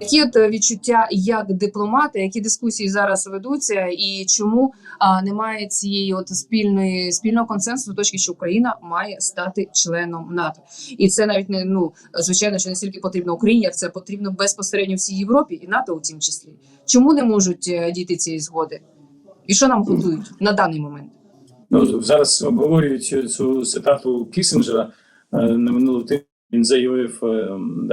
Які от е, відчуття як дипломати, які дискусії зараз ведуться, і чому а, немає цієї от спільної спільного консенсусу точки, що Україна має стати членом НАТО, і це навіть не ну звичайно, що не стільки потрібно Україні, як це потрібно безпосередньо всій Європі і НАТО у тім числі. Чому не можуть е, дійти цієї згоди? І що нам готують на даний момент? Ну зараз обговорюють цю цитату Кісінджера е, на минулий тиждень. Він заявив,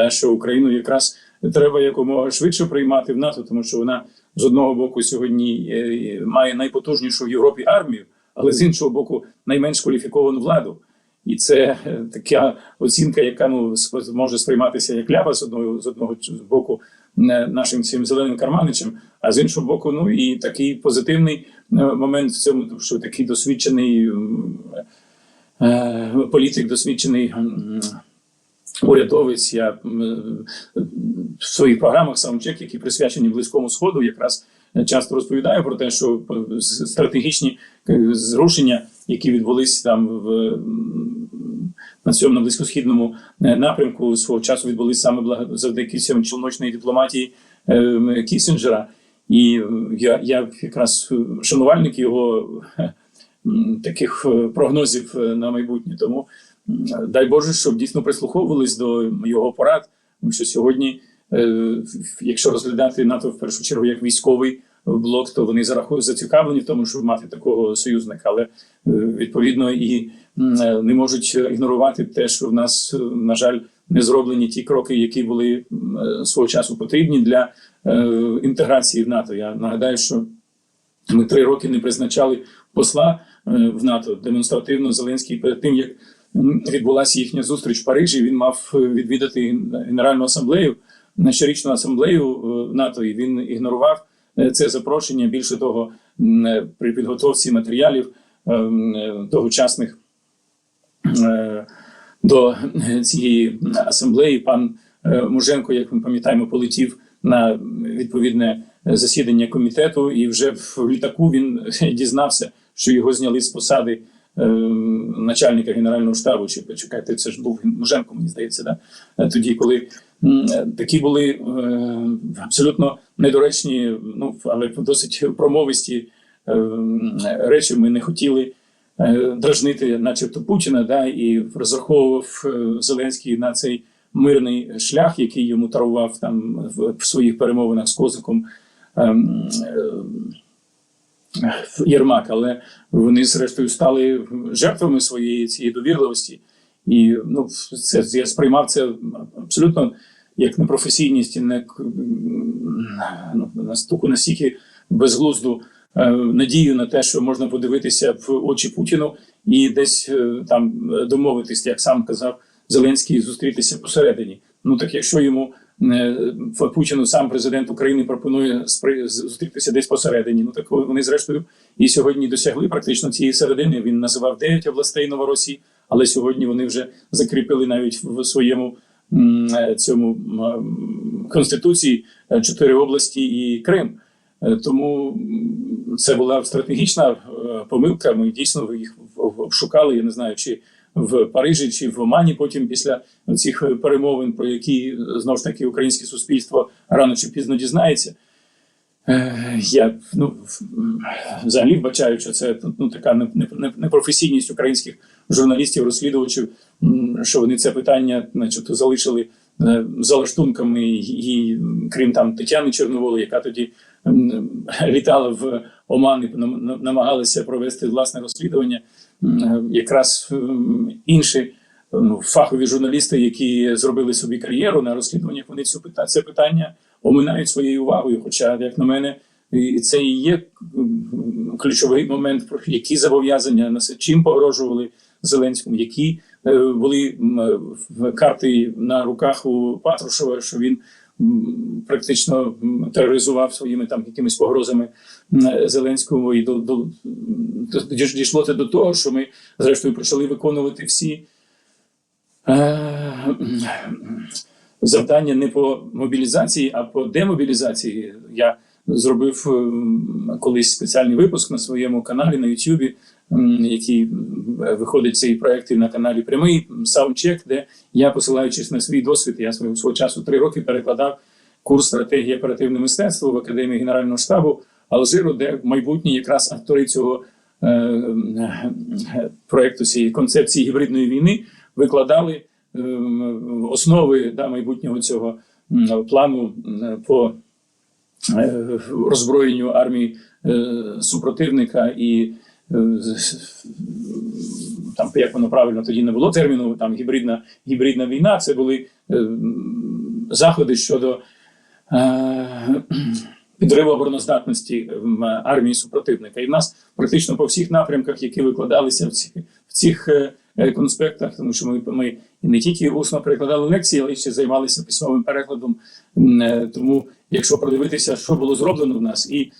що Україну якраз треба якомога швидше приймати в НАТО, тому що вона з одного боку сьогодні е, має найпотужнішу в Європі армію, але з іншого боку найменш кваліфіковану владу. І це е, така оцінка, яка ну може сприйматися як ляпа з одного з одного боку е, нашим цим зеленим карманичем, а з іншого боку, ну і такий позитивний момент в цьому, тому що такий досвідчений політик, досвідчений. Урядовець, я в своїх програмах саундчек, які присвячені близькому сходу, якраз часто розповідаю про те, що е, стратегічні е, зрушення, які відбулись там в на цьому на близькосхідному е, напрямку, свого часу відбулись саме завдяки цьому чолночної дипломатії е, Кісінджера. І е, я, я якраз е, шанувальник його е, таких е, прогнозів е, на майбутнє. Тому дай Боже, щоб дійсно прислуховувались до його порад, тому що сьогодні, е, якщо розглядати НАТО в першу чергу як військовий блок, то вони зацікавлені в тому, щоб мати такого союзника, але е, відповідно і е, не можуть ігнорувати те, що в нас, е, на жаль, не зроблені ті кроки, які були е, свого часу потрібні для е, інтеграції в НАТО. Я нагадаю, що ми три роки не призначали посла е, в НАТО демонстративно. Зеленський перед тим як відбулася їхня зустріч в Парижі. Він мав е, відвідати Генеральну асамблею на щорічну асамблею е, НАТО, і він ігнорував е, це запрошення. Більше того, е, при підготовці матеріалів тогочасних до цієї асамблеї пан Муженко, як ми пам'ятаємо, полетів на відповідне засідання комітету, і вже в літаку він дізнався, що його зняли з посади начальника генерального штабу. Чи почекайте, це ж був Муженко, мені здається, да? Тоді, коли такі були е, абсолютно недоречні, ну але досить промовисті е, речі, ми не хотіли е, дражнити, начебто Путіна, да, і розраховував Зеленський на цей мирний шлях, який йому тарував там в, своїх перемовинах з Козаком. ем, Єрмак, але вони зрештою стали жертвами своєї цієї довірливості. І ну, це я сприймав це абсолютно як непрофесійність і не ну, настільки, настільки безглузду е, надію на те, що можна подивитися в очі Путіну і десь е, там домовитись, як сам казав Зеленський, зустрітися посередині. Ну так якщо йому е, Путіну сам президент України пропонує зустрітися десь посередині, ну так вони зрештою і сьогодні досягли практично цієї середини. Він називав 9 областей Новоросії, але сьогодні вони вже закріпили навіть в своєму цьому конституції е, чотири області і Крим. Е, Тому це була стратегічна е, помилка. Ми дійсно їх шукали. Я не знаю, чи в Парижі, чи в Омані. Потім після цих перемовин, про які знов ж таки українське суспільство рано чи пізно дізнається. Е, Я ну взагалі вбачаю, що це ну така не- не- не- непрофесійність українських журналістів, розслідувачів, що вони це питання, начебто, залишили е, за лаштунками, і, крім там Тетяни Чорноволи, яка тоді літала в Оман і нам- нам- намагалася провести власне розслідування. Е, Якраз інші ну, фахові журналісти, які зробили собі кар'єру на розслідуваннях, вони цю питання це питання оминають своєю увагою. Хоча, як на мене, це і є ключовий момент, про які зобов'язання на чим погрожували Зеленському, які е, були карти на руках у Патрушева, що він практично тероризував своїми там якимись погрозами м, Зеленському, і до, до, дійшло це до того, що ми зрештою почали виконувати всі. Завдання не по мобілізації, а по демобілізації. Я зробив ем, колись спеціальний випуск на своєму каналі на Ютубі, ем, який виходить цей проект на каналі Прямий саундчек, де я, посилаючись на свій досвід, я свого свого часу три роки перекладав курс стратегії оперативне мистецтво в академії Генерального штабу Алжиру, де майбутні якраз автори цього е, е, проекту цієї концепції гібридної війни викладали основи да, майбутнього цього плану по е, роззброєнню армії е, супротивника і е, там як воно правильно тоді не було терміну, там гібридна, гібридна війна. Це були заходи щодо підриву обороноздатності армії супротивника. І в нас практично по всіх напрямках, які викладалися в цих, в цих конспектах, тому що ми, ми не тільки усно перекладали лекції, але ще займалися письмовим перекладом. Е, Тому, якщо продивитися, що було зроблено в нас, і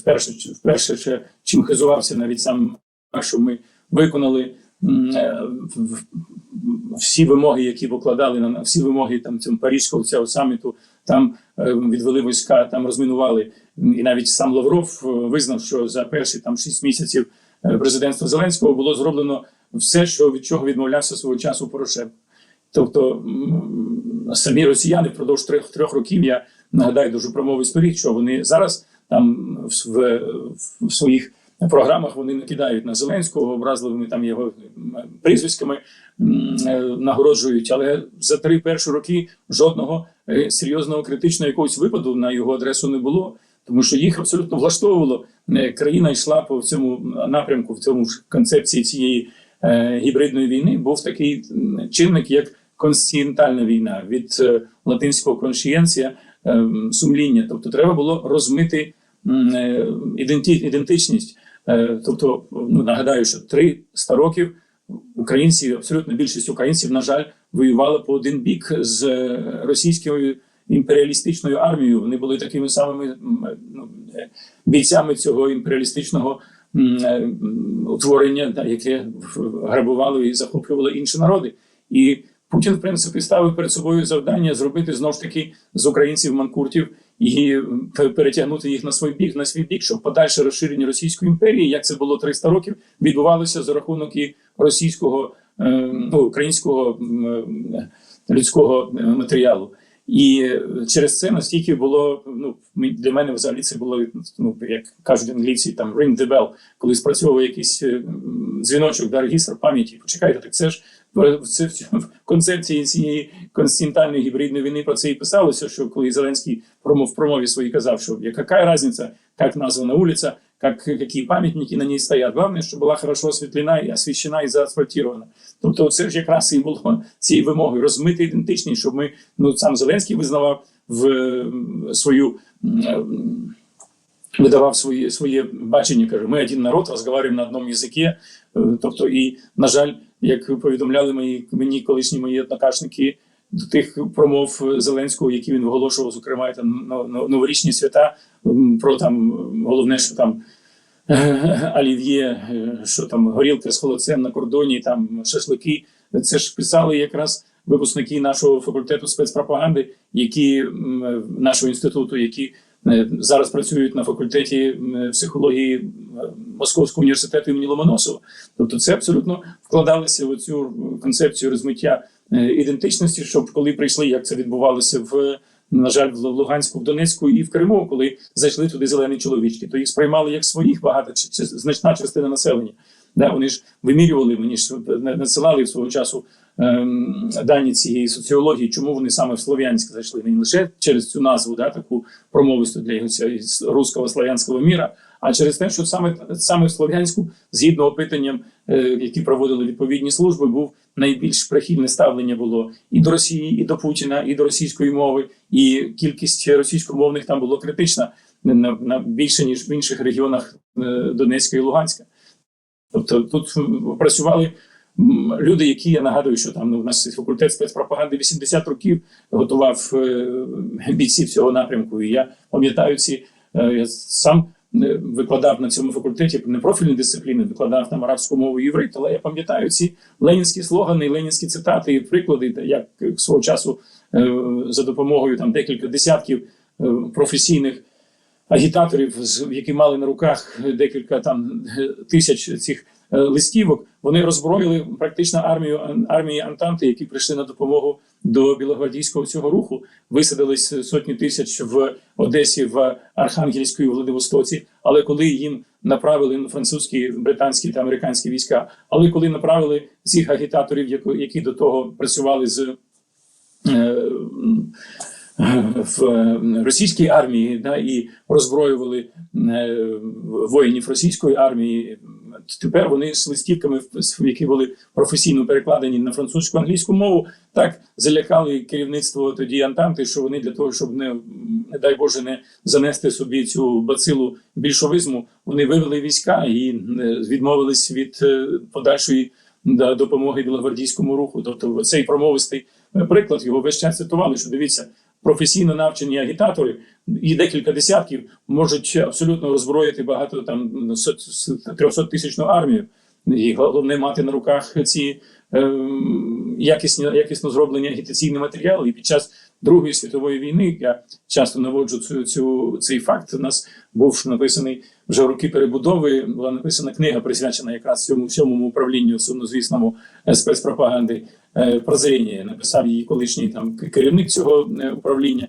вперше, вперше ще чим хизувався навіть сам, що ми виконали е, всі вимоги, які покладали на всі вимоги там цього паризького цього саміту, там е, відвели війська, там розмінували. І навіть сам Лавров визнав, що за перші там шість місяців президентства Зеленського було зроблено все, що від чого відмовлявся свого часу Порошенко. Тобто самі росіяни впродовж трьох трьох років я нагадаю дуже промовий сторіч, що вони зараз там в, в, в своїх програмах вони накидають на Зеленського образливими там його прізвиськами е, нагороджують. Але за три перші роки жодного е, серйозного критичного якогось випаду на його адресу не було. Тому що їх абсолютно влаштовувало. Е, Країна йшла по цьому напрямку, в цьому ж концепції цієї гібридної війни. Був такий чинник, як конституціональна війна від е, латинського коншієнція е, сумління. Тобто, треба було розмити е, ідентичність. Е, Тобто, ну нагадаю, що 300 років українці, абсолютно більшість українців, на жаль, воювали по один бік з е, російською імперіалістичною армією. Вони були такими самими ну, е, бійцями цього імперіалістичного е, утворення, яке грабувало і захоплювало інші народи. І Путін, в принципі, ставив перед собою завдання зробити знову ж таки з українців манкуртів і перетягнути їх на свій бік, на свій бік, щоб подальше розширення Російської імперії, як це було 300 років, відбувалося за рахунок і російського е, ну, українського людського е, матеріалу. І через це настільки було ну для мене взагалі це було ну як кажуть англійці, там ring the bell, коли спрацьовує якийсь е, дзвіночок да, регістр пам'яті. Почекайте, так це ж е, це в концепції цієї конституційної гібридної війни про це і писалося. Що коли Зеленський промов в промові своїй казав, що яка різниця, як названа вулиця, как, які пам'ятники на ній стоять. Головне, щоб була хорошо освітлена і освіщена і заасфальтована. Тобто, це ж якраз і було цією вимогою розмити ідентичність, щоб ми ну сам Зеленський визнавав в свою. Видавав свої своє бачення, каже, ми один народ, розмовляємо на одному язикі. Е, Тобто, і на жаль, як повідомляли мої мені колишні мої однокашники до тих промов Зеленського, які він виголошував, зокрема там но- но- новорічні свята, про там головне, що там е, олів'є, е, що там горілка з холодцем на кордоні, там шашлики. Це ж писали якраз випускники нашого факультету спецпропаганди, які нашого інституту, які е, зараз працюють на факультеті психології Московського університету імені Ломоносова. Тобто, це абсолютно вкладалося в цю концепцію розмиття е, ідентичності, щоб коли прийшли, як це відбувалося в. На жаль, в Луганську, в Донецьку і в Криму, коли зайшли туди зелені чоловічки, то їх сприймали як своїх багато чи- значна частина населення. Да, вони ж вимірювали, мені ж на- надсилали свого часу ем, дані цієї соціології, чому вони саме в Слов'янськ зайшли не лише через цю назву, да, таку промовисту для його руського славянського міра, а через те, що саме саме в Слов'янську, згідно опитанням, е, які проводили відповідні служби, був найбільш прихильне ставлення було і до Росії, і до Путіна, і до російської мови, і кількість російськомовних там було критична на, на більше ніж в інших регіонах е, Донецька і Луганська. Тобто тут працювали люди, які я нагадую, що там ну, у нас факультет спецпропаганди 80 років готував е, бійців цього напрямку. І я пам'ятаю ці е, я сам викладав на цьому факультеті не профільні дисципліни, викладав там арабську мову і єврит, але я пам'ятаю ці ленінські слогани, ленінські цитати і приклади, як свого часу е, за допомогою там декілька десятків е, професійних агітаторів, які мали на руках декілька там е, тисяч цих листівок. Вони роззброїли практично армію армії Антанти, які прийшли на допомогу до білогвардійського цього руху. Висадились сотні тисяч в Одесі, в Архангельську і Владивостоці. Але коли їм направили французькі, британські та американські війська, але коли направили цих агітаторів, які до того працювали з е, в е, російській армії да, і роззброювали е, воїнів російської армії. Тепер вони з листівками, які були професійно перекладені на французьку англійську мову, так залякали керівництво тоді Антанти, що вони для того, щоб не, не дай Боже, не занести собі цю бацилу більшовизму, вони вивели війська і е, відмовились від подальшої допомоги білогвардійському руху. Тобто цей промовистий приклад його весь час цитували, що дивіться, професійно навчені агітатори і декілька десятків можуть абсолютно роззброїти багато там 300 тисячну армію. І головне мати на руках ці е, якісні, якісно зроблені агітаційні матеріали. І під час Другої світової війни я часто наводжу цю, цю цей факт. У нас був написаний вже роки перебудови. Була написана книга, присвячена якраз цьому сьомому управлінню сумнозвісному е, спецпропаганди. Е, Прозріння написав її колишній там керівник цього е, управління.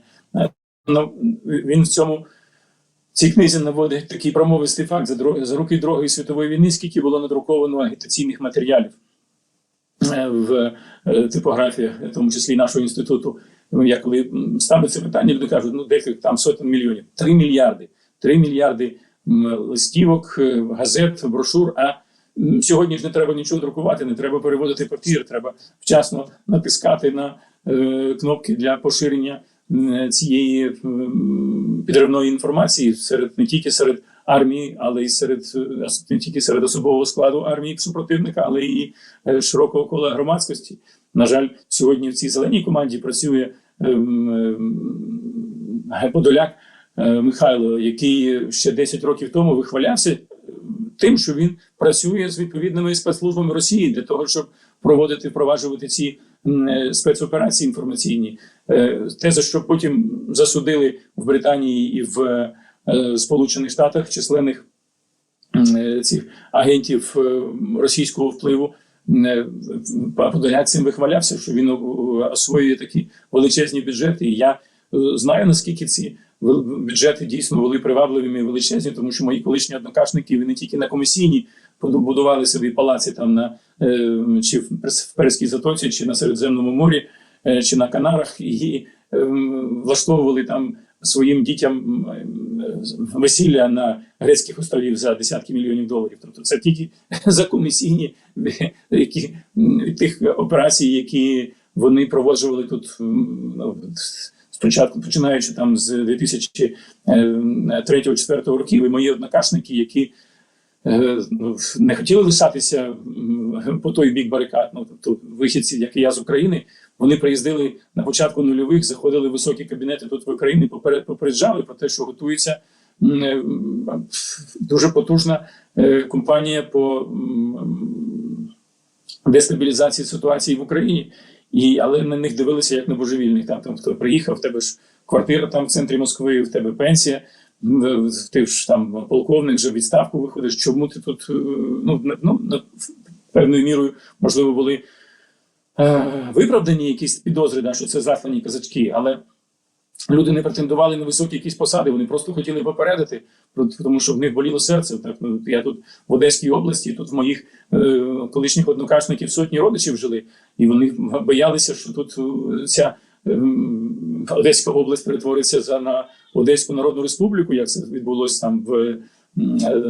Ну він в цьому цій книзі наводить такий промовистий факт за за роки Другої світової війни, скільки було надруковано агітаційних матеріалів в типографіях, в тому числі нашого інституту. Ну, Я коли ставлю це питання, люди кажуть, ну декілька там сотень мільйонів. Три мільярди. Три мільярди листівок, е, газет, брошур. А сьогодні ж не треба нічого друкувати, не треба переводити папір, треба вчасно натискати на е, кнопки для поширення цієї підривної інформації серед не тільки серед армії, але й серед е, не тільки серед особового складу армії супротивника, але і широкого кола громадськості. На жаль, сьогодні в цій зеленій команді працює Подоляк е, Михайло, який ще 10 років тому вихвалявся е, тим, що він працює з відповідними спецслужбами Росії для того, щоб проводити, впроваджувати ці е, спецоперації інформаційні. Е, Те, за що потім засудили в Британії і в Сполучених Штатах численних цих агентів російського впливу. Подоляк цим вихвалявся, що він освоює такі величезні бюджети. І я е, знаю наскільки ці бюджети дійсно були привабливими і величезні, тому що мої колишні однокашники вони тільки на комісійні будували собі палаці там на е, чи в Перс- Перській затоці, чи на Середземному морі, е, чи на Канарах, і влаштовували там своїм дітям е, весілля на грецьких островів за десятки мільйонів доларів. Тобто це тільки за комісійні які тих операцій, які вони проводжували тут ну, спочатку, починаючи там з 2003-2004 років, і мої однокашники, які е, ну, не хотіли лишатися по той бік барикад. Ну, тобто вихідці, як і я з України, вони приїздили на початку нульових, заходили в високі кабінети тут в Україні, поперед попереджали про те, що готується е, дуже потужна е, компанія по дестабілізації ситуації в Україні. І, але на них дивилися як на божевільних. Там, там хто приїхав, в тебе ж квартира там в центрі Москви, в тебе пенсія, ти ж там полковник, вже відставку виходиш. Чому ти тут е, ну, ну, певною мірою можливо були е, виправдані якісь підозри, да, що це заслані казачки, але люди не претендували на високі якісь посади, вони просто хотіли попередити, тому що в них боліло серце. Так, ну, я тут в Одеській області, тут в моїх е, колишніх однокашників сотні родичів жили, і вони боялися, що тут е, ця ем, Одеська область перетвориться за на Одеську Народну Республіку, як це відбулося там в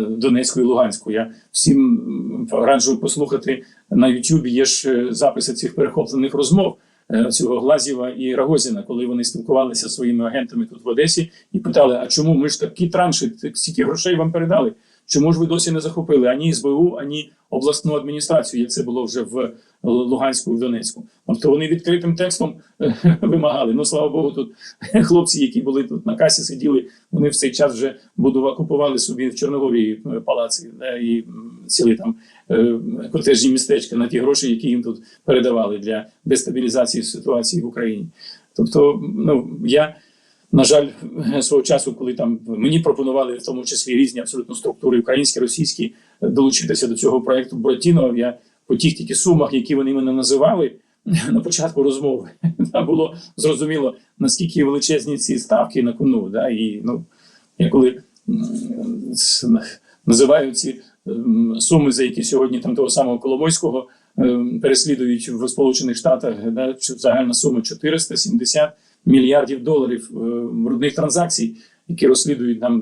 Донецьку і Луганську. Я всім раджу послухати на Ютубі. Є ж е, записи цих перехоплених розмов е, цього Глазєва і Рагозіна, коли вони спілкувалися зі своїми агентами тут в Одесі і питали: а чому ми ж такі транші, стільки грошей вам передали? Чому ж ви досі не захопили ані СБУ, ані обласну адміністрацію, як це було вже в Луганську і в Донецьку? Тобто вони відкритим текстом е, вимагали. Ну слава Богу, тут хлопці, які були тут на касі, сиділи, вони в цей час вже будували, купували собі в Чорногові е, палаці да, і м, цілі там е, котежні містечка на ті гроші, які їм тут передавали для дестабілізації ситуації в Україні. Тобто, ну я на жаль, свого часу, коли там мені пропонували в тому числі різні абсолютно структури, українські, російські, долучитися до цього проекту Буратіно. Я по тих тільки сумах, які вони мене називали на початку розмови, було зрозуміло наскільки величезні ці ставки на кону. Да? І ну я коли називаю ці суми, за які сьогодні там того самого Коломойського ем, переслідують в Сполучених Штатах, да, загальна сума 470 мільярдів доларів е, брудних транзакцій, які розслідують нам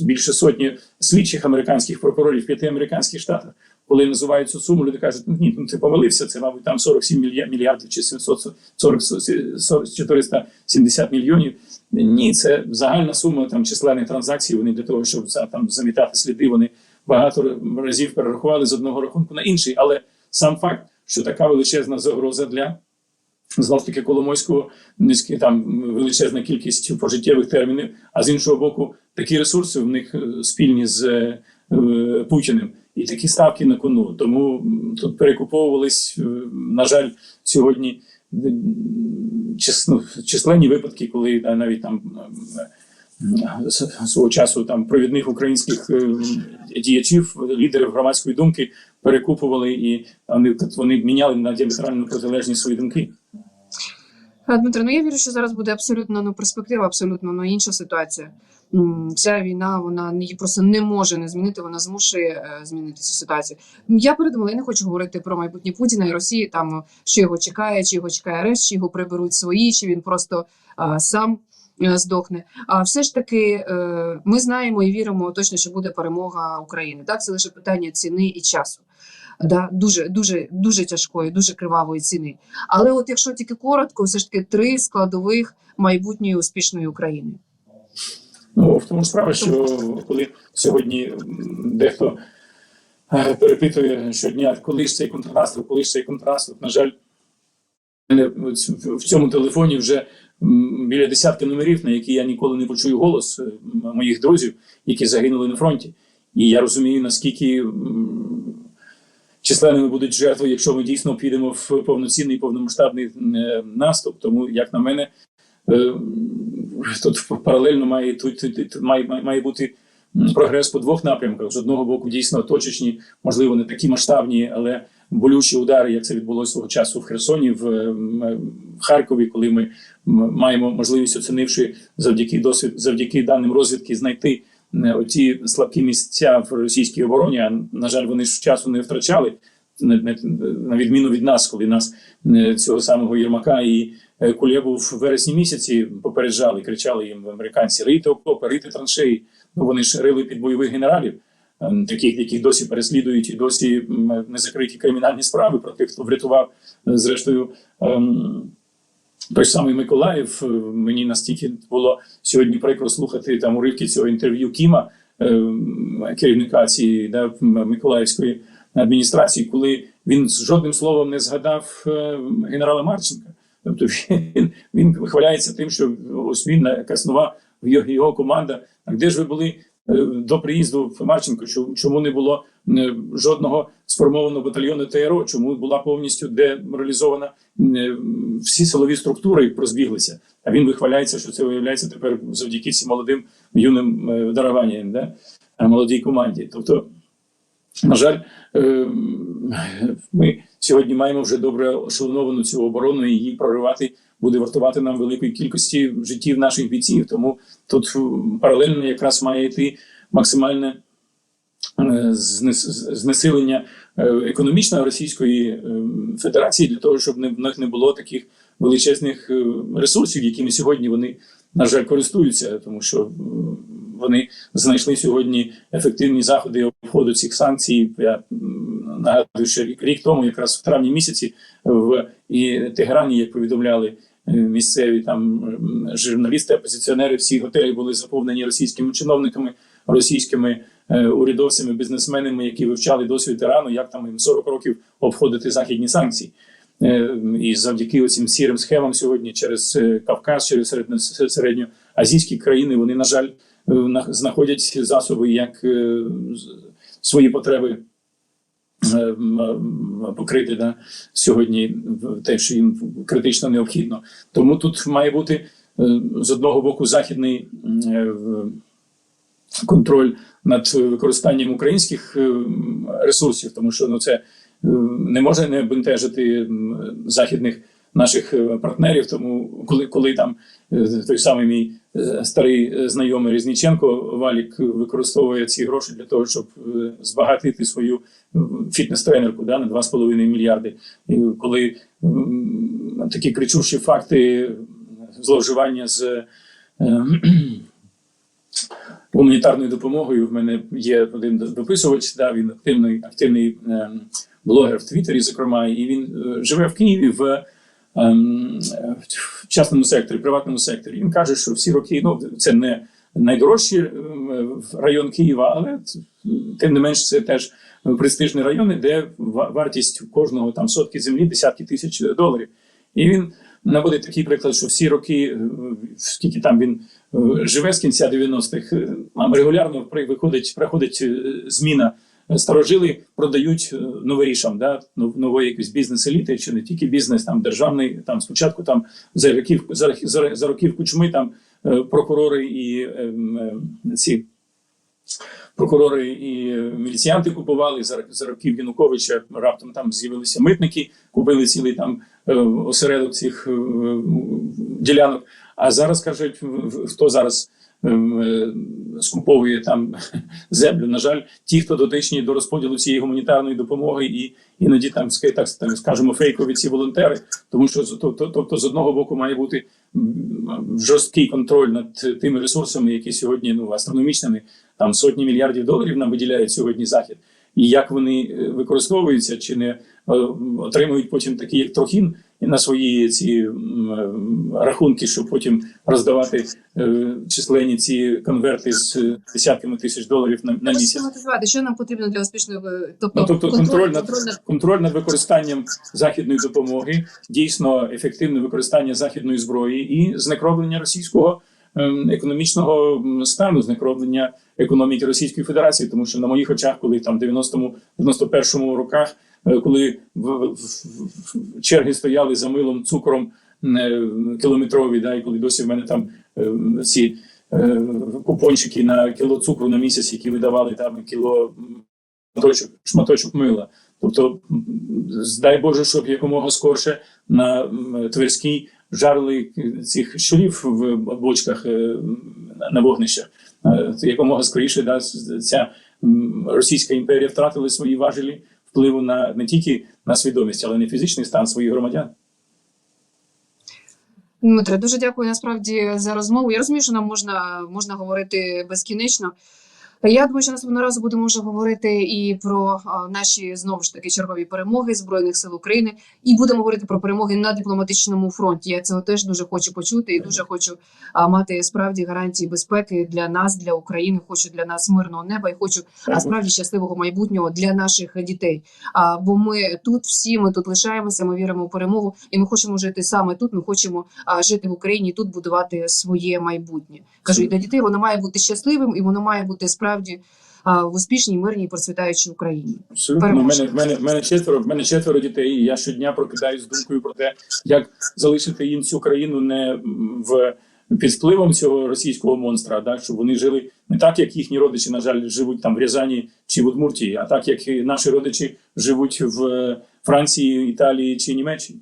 більше сотні слідчих американських прокурорів в п'яти американських штатах. Коли називають цю суму, люди кажуть, ну ні, ну ти помилився, це, мабуть, там 47 мільярдів чи 740, 40, 470 мільйонів. Ні, це загальна сума там численних транзакцій. Вони для того, щоб там замітати сліди, вони багато разів перерахували з одного рахунку на інший. Але сам факт, що така величезна загроза для знов таки Коломойського низькі там величезна кількість пожиттєвих термінів, а з іншого боку, такі ресурси в них е, спільні з е, Путіним. І такі ставки на кону. Тому тут перекуповувались, е, на жаль, сьогодні чис- численні випадки, коли е, навіть там свого часу там провідних українських е, діячів, лідерів громадської думки перекупували і вони, вони міняли на діаметрально протилежні свої думки. Е, Дмитро, ну я вірю, що зараз буде абсолютно ну, перспектива, абсолютно ну, інша ситуація. Ця війна вона її просто не може не змінити, вона змушує е, змінити цю ситуацію. Я передумала, я не хочу говорити про майбутнє Путіна і Росії, там що його чекає, чи його чекає арешт, чи його приберуть свої, чи він просто е, сам здохне. А все ж таки, е, ми знаємо і віримо точно, що буде перемога України. Так, це лише питання ціни і часу. Да, дуже дуже дуже тяжкої, дуже кривавої ціни. Але от якщо тільки коротко, все ж таки три складових майбутньої успішної України. Ну, в тому справа, що коли сьогодні дехто е, перепитує щодня, коли ж цей контрнаступ, коли ж цей контрнаступ, на жаль, в цьому телефоні вже біля десятки номерів, на які я ніколи не почую голос е, моїх друзів, які загинули на фронті. І я розумію, наскільки численними будуть жертви, якщо ми дійсно підемо в повноцінний повномасштабний е, наступ. Тому, як на мене, е, тут паралельно має тут, тут, має, має бути прогрес по двох напрямках. З одного боку, дійсно точечні, можливо, не такі масштабні, але болючі удари, як це відбулося свого часу в Херсоні, в, в Харкові, коли ми маємо можливість, оцінивши завдяки досвід, завдяки даним розвідки, знайти оті слабкі місця в російській обороні. А на жаль, вони ж часу не втрачали. На відміну від нас, коли нас цього самого Єрмака і е, Кулєбу в вересні місяці попереджали, кричали їм американці: рийте окопи, рийте траншеї. Ну вони ж рили під бойових генералів, таких, яких досі переслідують, і досі не закриті кримінальні справи про тих, хто врятував е, зрештою. ем, той самий Миколаїв е, мені настільки було сьогодні прикро слухати там уривки цього інтерв'ю Кіма, е, керівника цієї да, Миколаївської адміністрації, коли він з жодним словом не згадав генерала Марченка. Тобто він, він вихваляється тим, що ось він якась нова його, команда. А де ж ви були до приїзду в Марченко? Чому- не було е, жодного сформованого батальйону ТРО? Чому була повністю деморалізована е, всі силові структури розбіглися? А він вихваляється, що це виявляється тепер завдяки цим молодим юним е, даруванням, да? молодій команді. Тобто, на жаль, е, ми сьогодні маємо вже добре ошелоновану цю оборону, і її проривати буде вартувати нам великої кількості життів наших бійців. Тому тут е, паралельно якраз має йти максимальне е, знесилення е, економічного Російської Федерації для того, щоб в них не було таких величезних ресурсів, якими сьогодні вони, на жаль, користуються, тому що вони знайшли сьогодні ефективні заходи обходу цих санкцій. Я нагадую, що рік, тому, якраз в травні місяці, в і Тегерані, як повідомляли е, місцеві там журналісти, опозиціонери, всі готелі були заповнені російськими чиновниками, російськими е, урядовцями, бізнесменами, які вивчали досвід Ірану, як там їм 40 років обходити західні санкції. Е, І завдяки оцим сірим схемам сьогодні через Кавказ, через середньоазійські країни, вони, на жаль, знаходять засоби, як е, свої потреби е, м, покрити да, сьогодні те, що їм критично необхідно. Тому тут має бути е, з одного боку західний е, контроль над використанням українських е, ресурсів, тому що ну це е, не може не бентежити західних наших е, партнерів. Тому коли, коли там е, той самий мій е, старий е, знайомий Різніченко Валік використовує ці гроші для того, щоб е, збагатити свою е, фітнес-тренерку да, на 2,5 мільярди. І коли такі кричущі факти зловживання з е, гуманітарною допомогою. В мене є один дописувач, да, він активний, активний е, блогер в Твіттері, зокрема, і він е, живе в Києві в, ем, в частному секторі, приватному секторі. Він каже, що всі роки ну, це не найдорожчий ем, район Києва, але тим не менш це теж престижні райони, де ва- вартість кожного там сотки землі десятки тисяч доларів. І він наводить такий приклад, що всі роки, е, скільки там він е, живе з кінця 90-х, е, регулярно виходить, приходить зміна. Старожили продають е, новорішам, да, нової якісь бізнес-еліти, чи не тільки бізнес, там державний, там спочатку там за років за, за, за років кучми там е, прокурори і ем, ем, ці прокурори і е, міліціянти купували за, років Януковича. Раптом там з'явилися митники, купили цілий там е, осередок цих е, ділянок. А зараз кажуть, хто зараз ем, е, скуповує там землю. На жаль, ті, хто дотичні до розподілу цієї гуманітарної допомоги, і іноді там так, скажемо фейкові ці волонтери, тому що з- то- то- тобто з одного боку має бути жорсткий контроль над тими ресурсами, які сьогодні ну астрономічними, там сотні мільярдів доларів нам виділяють сьогодні захід. І як вони е, використовуються, чи не е, отримують потім такий як трохін на свої ці рахунки, щоб потім роздавати е, численні ці конверти з десятками тисяч доларів на, на місяць. Що нам потрібно для успішної е, тобто, Ну, тобто контроль над контроль над контроль над використанням західної допомоги, дійсно ефективне використання західної зброї і знекроблення російського ем, економічного стану, знекроблення економіки Російської Федерації, тому що на моїх очах, коли там в 90-му, 91-му роках, коли в, черги стояли за милом цукром е, кілометрові, да, і коли досі в мене там е, ці е, купончики на кіло цукру на місяць, які видавали там кіло шматочок, шматочок мила. Тобто, дай Боже, щоб якомога скорше на Тверській жарили цих щурів в бочках е, на вогнищах. Е, Якомога скоріше да, ця Російська імперія втратила свої важелі впливу на не тільки на свідомість, але й на фізичний стан своїх громадян. Дмитре, дуже дякую насправді за розмову. Я розумію, що нам можна, можна говорити безкінечно. Я думаю, що наступного разу будемо вже говорити і про наші знову ж таки чергові перемоги збройних сил України, і будемо говорити про перемоги на дипломатичному фронті. Я цього теж дуже хочу почути і дуже хочу мати справді гарантії безпеки для нас, для України. Хочу для нас мирного неба і хочу справді щасливого майбутнього для наших дітей. Бо ми тут всі, ми тут лишаємося, ми віримо в перемогу, і ми хочемо жити саме тут. Ми хочемо жити в Україні, тут будувати своє майбутнє. Кажу, і для дітей воно має бути щасливим, і воно має бути справді а, в успішній, мирній, процвітаючій Україні. Абсолютно. У Переможемо. мене, в мене, в мене четверо, в мене четверо дітей, і я щодня прокидаюсь з думкою про те, як залишити їм цю країну не в під впливом цього російського монстра, да, щоб вони жили не так, як їхні родичі, на жаль, живуть там в Рязані чи в Удмуртії, а так, як і наші родичі живуть в Франції, Італії чи Німеччині.